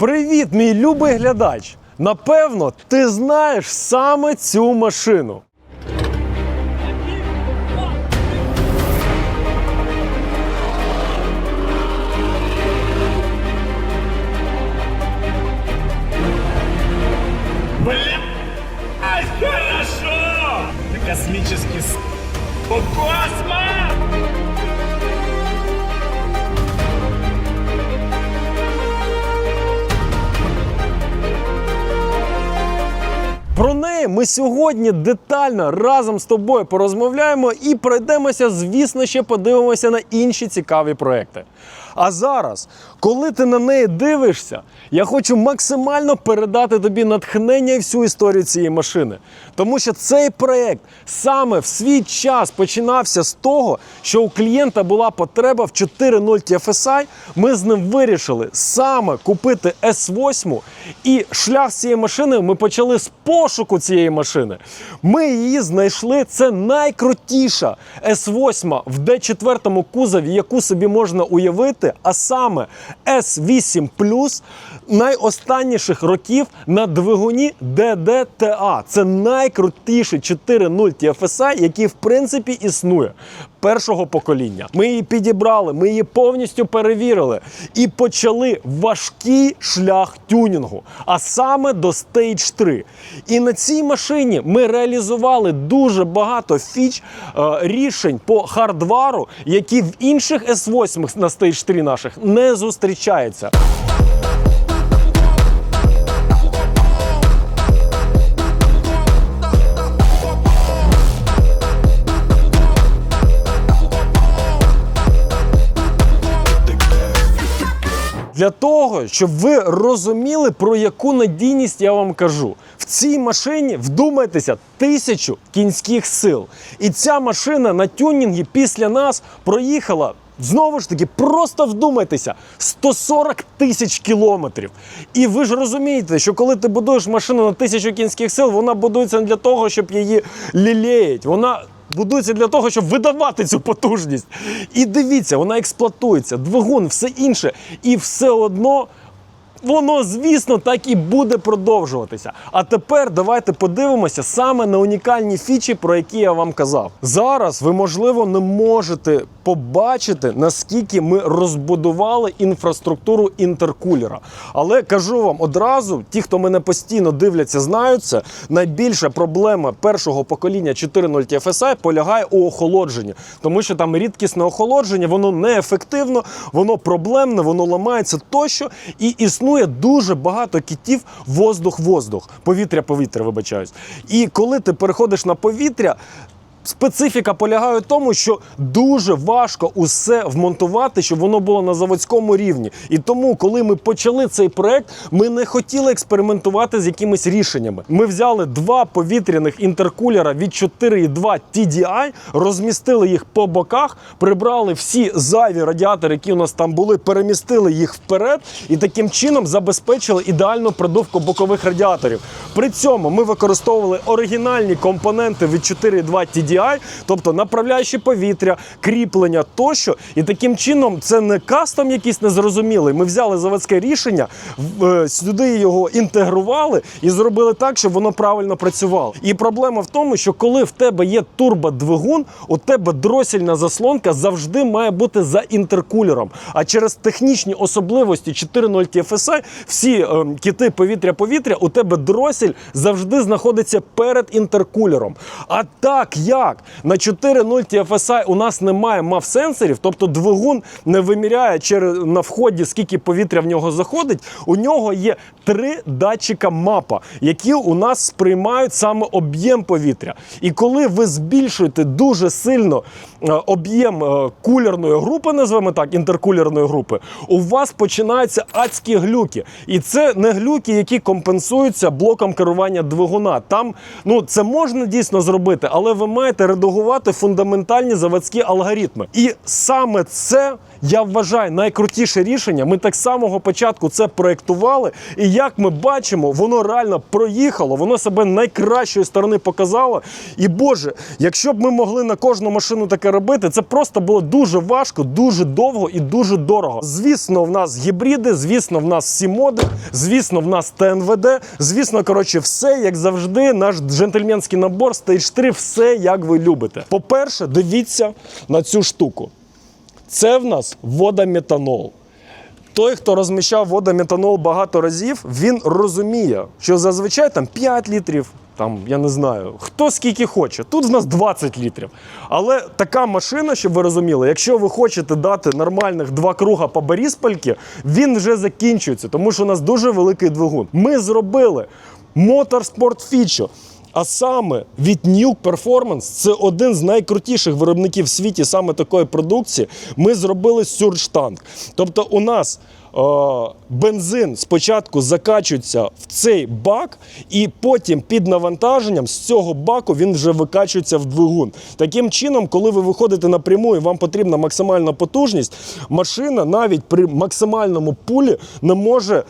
Привіт, мій любий глядач! Напевно, ти знаєш саме цю машину. Блин! Ай, хорошо! Ты космический с... О, космо! Неї ми сьогодні детально разом з тобою порозмовляємо і пройдемося, звісно, ще подивимося на інші цікаві проекти. А зараз, коли ти на неї дивишся, я хочу максимально передати тобі натхнення і всю історію цієї машини. Тому що цей проект саме в свій час починався з того, що у клієнта була потреба в 4.0 TFSI. Ми з ним вирішили саме купити S8, і шлях цієї машини ми почали з пошуку цієї машини. Ми її знайшли. Це найкрутіша S8 в D4 кузові, яку собі можна уявити, а саме S8 найостанніших років на двигуні DDTA. Це найкрутіший 4.0 TFSI, який в принципі існує першого покоління. Ми її підібрали, ми її повністю перевірили і почали важкий шлях тюнінгу, а саме до Stage 3. І на цій машині ми реалізували дуже багато фіч е, рішень по хардвару, які в інших S8 на Stage 3 наших не зустрічаються. Для того, щоб ви розуміли, про яку надійність я вам кажу. В цій машині вдумайтеся тисячу кінських сил. І ця машина на тюнінгі після нас проїхала. Знову ж таки, просто вдумайтеся, 140 тисяч кілометрів. І ви ж розумієте, що коли ти будуєш машину на тисячу кінських сил, вона будується не для того, щоб її лілеять. Вона будується для того, щоб видавати цю потужність. І дивіться, вона експлуатується, двигун, все інше. І все одно. Воно, звісно, так і буде продовжуватися. А тепер давайте подивимося саме на унікальні фічі, про які я вам казав. Зараз ви, можливо, не можете побачити, наскільки ми розбудували інфраструктуру інтеркулера. Але кажу вам одразу: ті, хто мене постійно дивляться, знають це. Найбільша проблема першого покоління 4.0 TFSI полягає у охолодженні, тому що там рідкісне охолодження, воно неефективно, воно проблемне, воно ламається тощо і існує дуже багато кітів воздух-воздух, повітря-повітря, вибачаюсь. І коли ти переходиш на повітря. Специфіка полягає в тому, що дуже важко усе вмонтувати, щоб воно було на заводському рівні. І тому, коли ми почали цей проект, ми не хотіли експериментувати з якимись рішеннями. Ми взяли два повітряних інтеркулера від 4,2 TDI, розмістили їх по боках, прибрали всі зайві радіатори, які у нас там були, перемістили їх вперед і таким чином забезпечили ідеальну продувку бокових радіаторів. При цьому ми використовували оригінальні компоненти від 4,2 TDI, тобто направляючі повітря, кріплення тощо. І таким чином це не кастом якийсь незрозумілий. Ми взяли заводське рішення, е, сюди його інтегрували і зробили так, щоб воно правильно працювало. І проблема в тому, що коли в тебе є турбодвигун, у тебе дросільна заслонка завжди має бути за інтеркулером. А через технічні особливості 4.0 TFSI всі е, кити повітря-повітря, у тебе дросель завжди знаходиться перед інтеркулером. А так як на 4.0 TFSI у нас немає мав сенсорів, тобто двигун не виміряє через на вході, скільки повітря в нього заходить. У нього є три датчика мапа, які у нас сприймають саме об'єм повітря. І коли ви збільшуєте дуже сильно е, об'єм е, кулерної групи, назвемо так, інтеркулерної групи, у вас починаються адські глюки. І це не глюки, які компенсуються блоком керування двигуна. Там ну це можна дійсно зробити, але ви маєте редагувати фундаментальні заводські алгоритми. І саме це я вважаю, найкрутіше рішення. Ми так самого початку це проєктували. І як ми бачимо, воно реально проїхало, воно себе найкращої сторони показало. І Боже, якщо б ми могли на кожну машину таке робити, це просто було дуже важко, дуже довго і дуже дорого. Звісно, в нас гібриди, звісно, в нас всі моди, звісно, в нас ТНВД, звісно, коротше, все як завжди. Наш джентльменський набор, Stage 3, все як ви любите. По-перше, дивіться на цю штуку. Це в нас водометанол. Той, хто розміщав водометанол багато разів, він розуміє, що зазвичай там 5 літрів, там я не знаю, хто скільки хоче. Тут в нас 20 літрів. Але така машина, щоб ви розуміли, якщо ви хочете дати нормальних два круга по Боріспольки, він вже закінчується, тому що у нас дуже великий двигун. Ми зробили Motorsport Feature. А саме від Nuke Performance, це один з найкрутіших виробників в світі саме такої продукції. Ми зробили сюрштанг. Тобто, у нас е, бензин спочатку закачується в цей бак, і потім під навантаженням з цього баку він вже викачується в двигун. Таким чином, коли ви виходите напряму і вам потрібна максимальна потужність, машина навіть при максимальному пулі не може е,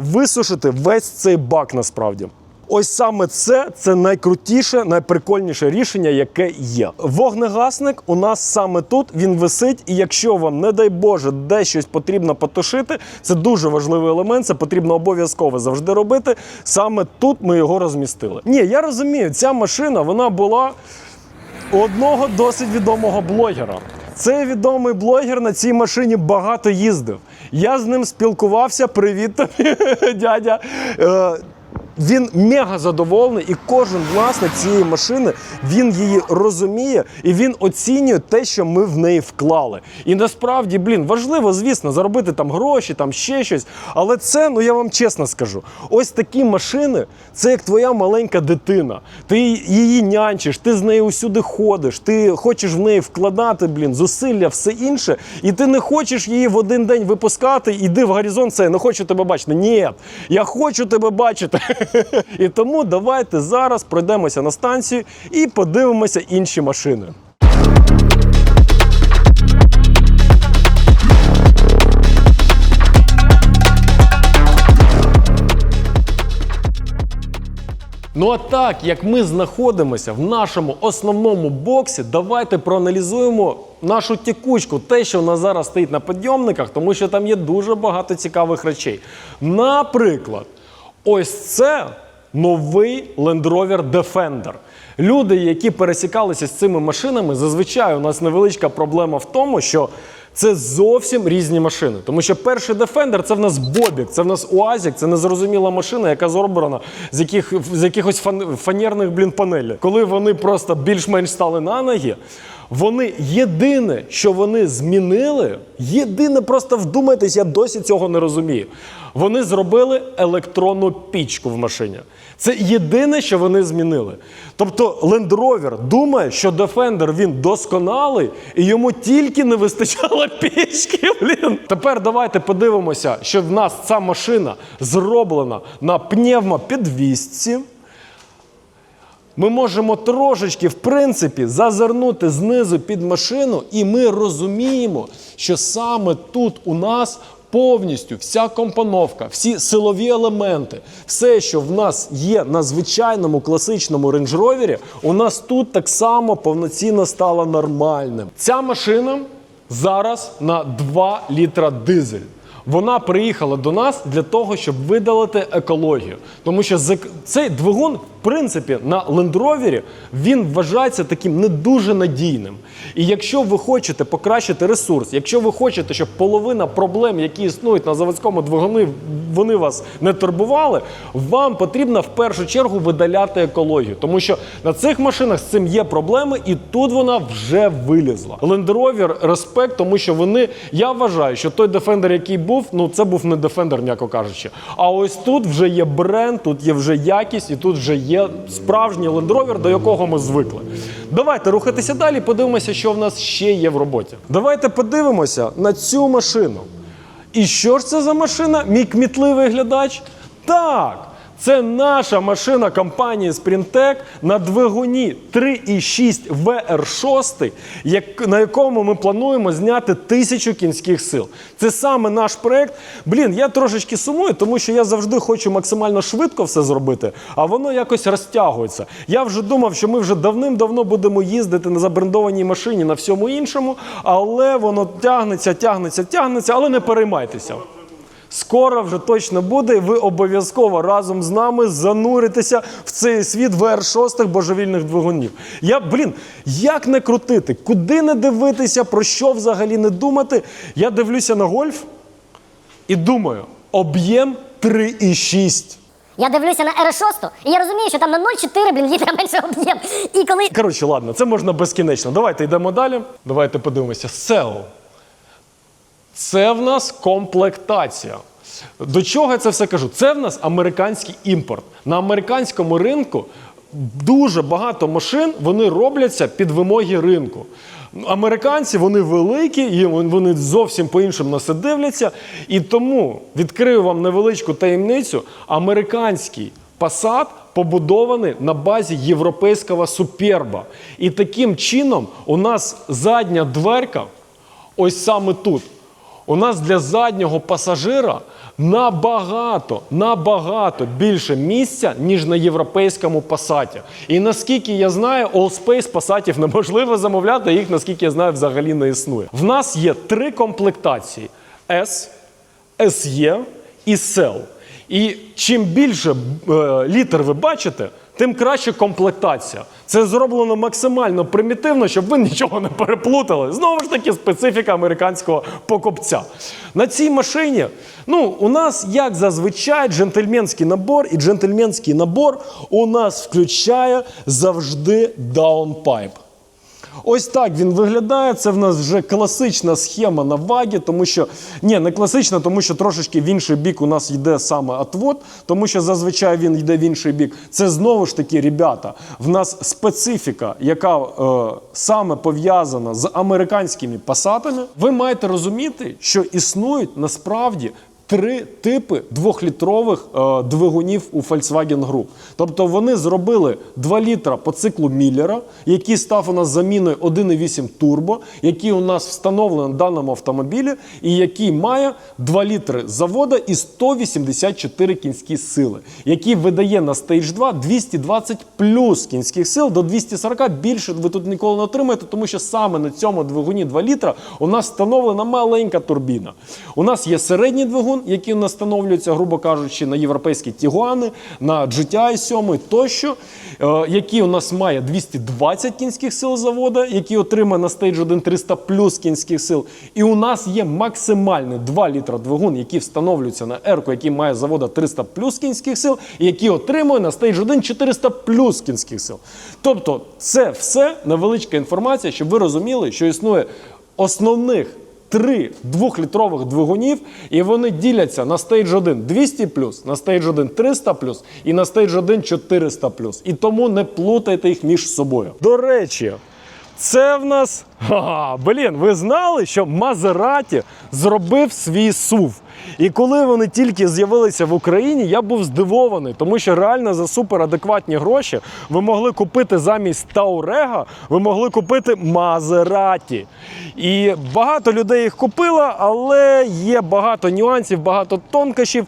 висушити весь цей бак насправді. Ось саме це це найкрутіше, найприкольніше рішення, яке є. Вогнегасник у нас саме тут він висить, і якщо вам, не дай Боже, десь щось потрібно потушити, це дуже важливий елемент. Це потрібно обов'язково завжди робити. Саме тут ми його розмістили. Ні, я розумію, ця машина вона була у одного досить відомого блогера. Цей відомий блогер на цій машині багато їздив. Я з ним спілкувався. Привіт дядя. Він мега задоволений, і кожен власник цієї машини він її розуміє і він оцінює те, що ми в неї вклали. І насправді, блін, важливо, звісно, заробити там гроші, там ще щось. Але це, ну я вам чесно скажу, ось такі машини це як твоя маленька дитина. Ти її нянчиш, ти з нею усюди ходиш, ти хочеш в неї вкладати, блін, зусилля, все інше, і ти не хочеш її в один день випускати, іди в горизонт, це я не хочу тебе бачити. Ні, я хочу тебе бачити. І тому давайте зараз пройдемося на станцію і подивимося інші машини. Ну а так, як ми знаходимося в нашому основному боксі, давайте проаналізуємо нашу тікучку, те, що у нас зараз стоїть на підйомниках, тому що там є дуже багато цікавих речей. Наприклад, ось це новий Land Rover Defender. Люди, які пересікалися з цими машинами, зазвичай у нас невеличка проблема в тому, що це зовсім різні машини. Тому що перший Defender це в нас Бобік, це в нас Уазік, це незрозуміла машина, яка зроблена з, яких, з якихось фан, фанерних блін панелей. Коли вони просто більш-менш стали на ноги, вони єдине, що вони змінили, єдине, просто вдумайтесь, я досі цього не розумію. Вони зробили електронну пічку в машині. Це єдине, що вони змінили. Тобто Land Rover думає, що Defender він досконалий, і йому тільки не вистачало пічки. Блін. Тепер давайте подивимося, що в нас ця машина зроблена на пневмопідвісці. Ми можемо трошечки, в принципі, зазирнути знизу під машину, і ми розуміємо, що саме тут у нас повністю вся компоновка, всі силові елементи, все, що в нас є на звичайному класичному Rover, у нас тут так само повноцінно стало нормальним. Ця машина зараз на 2 літра дизель. Вона приїхала до нас для того, щоб видалити екологію. Тому що цей двигун, принципі, на Rover, він вважається таким не дуже надійним. І якщо ви хочете покращити ресурс, якщо ви хочете, щоб половина проблем, які існують на заводському двигуні, вони вас не турбували, вам потрібно в першу чергу видаляти екологію. Тому що на цих машинах з цим є проблеми, і тут вона вже вилізла. Rover респект, тому що вони, я вважаю, що той Defender, який був, ну це був не Defender, м'яко кажучи. А ось тут вже є бренд, тут є вже якість, і тут вже є справжній лендровер, до якого ми звикли. Давайте рухатися далі, подивимося, що в нас ще є в роботі. Давайте подивимося на цю машину. І що ж це за машина? Мій кмітливий глядач? Так, Це наша машина компанії Sprintec на двигуні 3,6 VR6, як, на якому ми плануємо зняти тисячу кінських сил. Це саме наш проект. Блін, я трошечки сумую, тому що я завжди хочу максимально швидко все зробити, а воно якось розтягується. Я вже думав, що ми вже давним-давно будемо їздити на забрендованій машині на всьому іншому, але воно тягнеться, тягнеться, тягнеться, але не переймайтеся. Скоро вже точно буде, і ви обов'язково разом з нами зануритеся в цей світ VR6 божевільних двигунів. Я, блін, як не крутити, куди не дивитися, про що взагалі не думати. Я дивлюся на гольф і думаю, об'єм 3,6. Я дивлюся на R6, і я розумію, що там на 0,4, блін, літра менше об'єм. І коли Коротше, ладно, це можна безкінечно. Давайте йдемо далі. Давайте подивимося. SEO. Це в нас комплектація. До чого я це все кажу? Це в нас американський імпорт. На американському ринку дуже багато машин вони робляться під вимоги ринку. Американці вони великі, і вони зовсім по-іншому на це дивляться. І тому відкрию вам невеличку таємницю: американський Passat побудований на базі європейського суперба. І таким чином у нас задня дверка ось саме тут. У нас для заднього пасажира набагато, набагато більше місця, ніж на європейському пасаті. І наскільки я знаю, Allspace пасатів неможливо замовляти, їх, наскільки я знаю, взагалі не існує. В нас є три комплектації: S, SE і SEL. І чим більше е, літер ви бачите, тим краще комплектація. Це зроблено максимально примітивно, щоб ви нічого не переплутали. Знову ж таки, специфіка американського покупця. На цій машині, ну, у нас, як зазвичай, джентльменський набор, і джентльменський набор у нас включає завжди даунпайп. Ось так він виглядає. Це в нас вже класична схема на вагі, тому що ні, не класична, тому що трошечки в інший бік у нас йде саме отвод, тому що зазвичай він йде в інший бік. Це знову ж таки, ребята, в нас специфіка, яка е, саме пов'язана з американськими пасатами. Ви маєте розуміти, що існують насправді. Три типи двохлітрових е, двигунів у Volkswagen Group. Тобто вони зробили 2 літра по циклу Міллера, який став у нас заміною 1,8 турбо, який у нас встановлений на даному автомобілі, і який має 2 літри завода і 184 кінські сили, який видає на Stage 2 220 плюс кінських сил до 240 більше ви тут ніколи не отримаєте, тому що саме на цьому двигуні 2 літра у нас встановлена маленька турбіна. У нас є середній двигун, який у нас встановлюється, грубо кажучи, на європейські Тігуани, на GTI 7 тощо, е, який у нас має 220 кінських сил завода, який отримає на Stage 1 300 плюс кінських сил. І у нас є максимальний 2 літра двигун, який встановлюється на Ерку, який має завода 300 плюс кінських сил, і який отримує на Stage 1 400 плюс кінських сил. Тобто, це все невеличка інформація, щоб ви розуміли, що існує основних три двохлітрових двигунів, і вони діляться на стейдж 1 200 на стейдж 1 300 і на стейдж 1 400 І тому не плутайте їх між собою. До речі, це в нас. Ха, блін, ви знали, що Мазераті зробив свій сув. І коли вони тільки з'явилися в Україні, я був здивований, тому що реально за суперадекватні гроші ви могли купити замість Таурега, ви могли купити Мазераті. І багато людей їх купило, але є багато нюансів, багато тонкощів.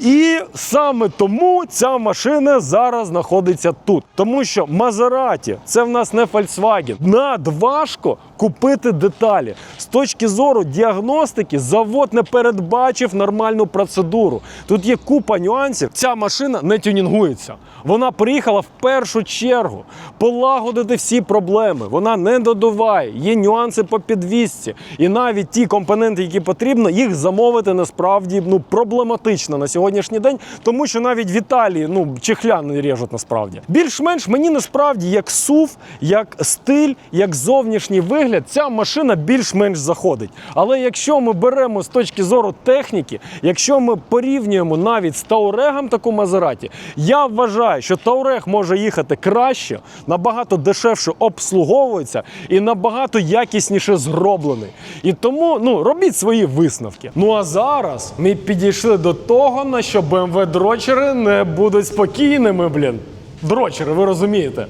І саме тому ця машина зараз знаходиться тут. Тому що Мазераті це в нас не Volkswagen. Надважко купити деталі. З точки зору діагностики, завод не передбачив нормальну процедуру. Тут є купа нюансів. Ця машина не тюнінгується. Вона приїхала в першу чергу полагодити всі проблеми. Вона не додуває, є нюанси по підвісці. І навіть ті компоненти, які потрібно, їх замовити насправді ну, проблематично на сьогоднішній день, тому що навіть в Італії ну, чехля не режуть насправді. Більш-менш мені насправді як сув, як стиль, як зовнішній вигляд, ця машина більш-менш заходить. Але якщо ми беремо з точки зору техніки, якщо ми порівнюємо навіть з Таурегом таку Мазераті, я вважаю, що Таурег може їхати краще, набагато дешевше обслуговується і набагато якісніше зроблений. І тому ну, робіть свої висновки. Ну а зараз ми підійшли до того на що BMW дрочери не будуть спокійними, блін. Дрочери, ви розумієте.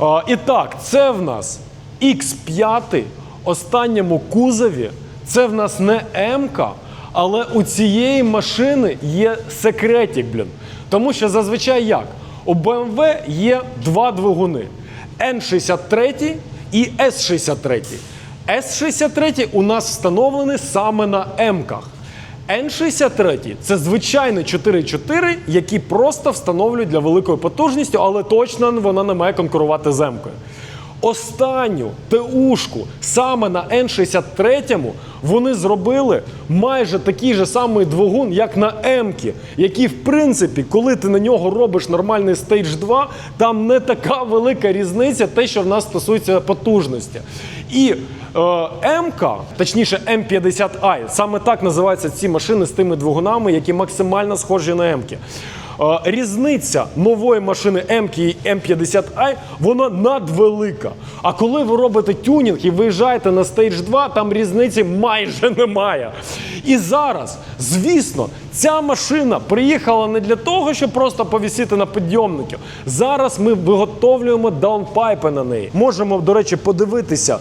А, і так, це в нас X5 останньому кузові. Це в нас не М-ка, але у цієї машини є секретик, блін. Тому що зазвичай як? У BMW є два двигуни: N63 і S63. S63 у нас встановлений саме на М-ках. N63 це звичайний 4.4, які просто встановлюють для великої потужності, але точно вона не має конкурувати з М-кою. Останню ТУшку саме на N63 вони зробили майже такий же самий двигун, як на М-кі, який, в принципі, коли ти на нього робиш нормальний Stage 2, там не така велика різниця, те, що в нас стосується потужності. І М-ка, точніше М50i, саме так називаються ці машини з тими двигунами, які максимально схожі на М-ки. Е, Різниця нової машини М і М50i, вона надвелика. А коли ви робите тюнінг і виїжджаєте на Stage 2, там різниці майже немає. І зараз, звісно, ця машина приїхала не для того, щоб просто повісити на підйомників. Зараз ми виготовлюємо даунпайпи на неї. Можемо, до речі, подивитися.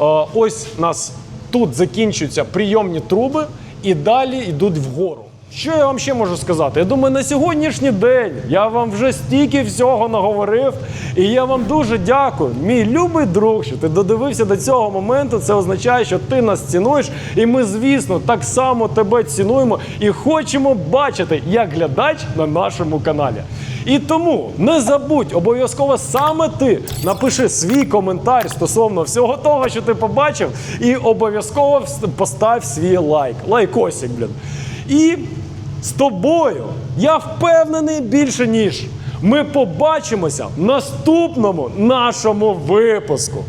Е, Ось нас тут закінчуються прийомні труби і далі йдуть вгору. Що я вам ще можу сказати? Я думаю, на сьогоднішній день я вам вже стільки всього наговорив, і я вам дуже дякую, мій любий друг, що ти додивився до цього моменту. Це означає, що ти нас цінуєш, і ми, звісно, так само тебе цінуємо і хочемо бачити як глядач на нашому каналі. І тому не забудь обов'язково саме ти напиши свій коментар стосовно всього того, що ти побачив, і обов'язково постав свій лайк. Лайкосик, блін. І з тобою я впевнений більше ніж. Ми побачимося в наступному нашому випуску.